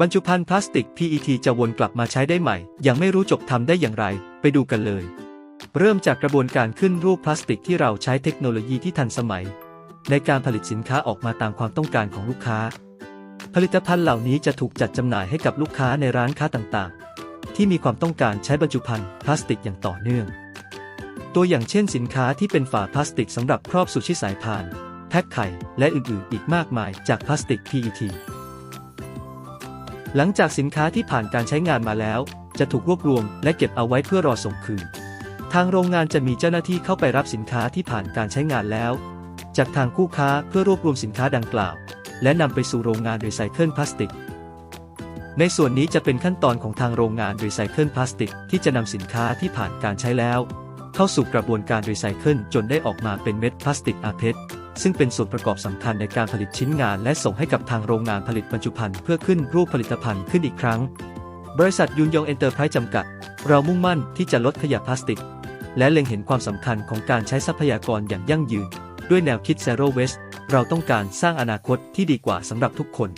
บรรจุภัณฑ์พลาสติก PET จะวนกลับมาใช้ได้ใหม่ ยังไม่รู้จบทำได้อย่างไร ไปดูกันเลย เริ่มจากกระบวนการขึ้นรูปพลาสติกที่เราใช้เทคโนโลยีที่ทันสมัย ในการผลิตสินค้าออกมาตามความต้องการของลูกค้า ผลิตภัณฑ์เหล่านี้จะถูกจัดจำหน่ายให้กับลูกค้าในร้านค้าต่างๆ ที่มีความต้องการใช้บรรจุภัณฑ์พลาสติกอย่างต่อเนื่อง ตัวอย่างเช่น สินค้าที่เป็นฝาพลาสติกสำหรับครอบสุชิสายพานแพ็คไข่และอื่นๆ อีกมากมายจากพลาสติก PET หลังจากสินค้าที่ผ่านการใช้งานมาแล้ว จะถูกรวบรวมและเก็บเอาไว้เพื่อรอส่งคืน ทางโรงงานจะมีเจ้าหน้าที่เข้าไปรับสินค้าที่ผ่านการใช้งานแล้ว จากทางคู่ค้าเพื่อรวบรวมสินค้าดังกล่าว และนำไปสู่โรงงานรีไซเคิลพลาสติก ในส่วนนี้จะเป็นขั้นตอนของทางโรงงานรีไซเคิลพลาสติก ที่จะนำสินค้าที่ผ่านการใช้แล้ว เข้าสู่กระบวนการรีไซเคิลจนได้ออกมาเป็นเม็ดพลาสติกอาเพช ซึ่งเป็นส่วนประกอบสำคัญในการผลิตชิ้นงานและส่งให้กับทางโรงงานผลิตบรรจุภัณฑ์เพื่อขึ้นรูปผลิตภัณฑ์ขึ้นอีกครั้ง บริษัทยุนยองเอ็นเตอร์ไพรส์จำกัด เรามุ่งมั่นที่จะลดขยะพลาสติก และเล็งเห็นความสำคัญของการใช้ทรัพยากรอย่างยั่งยืน ด้วยแนวคิด Zero Waste เราต้องการสร้างอนาคตที่ดีกว่าสำหรับทุกคน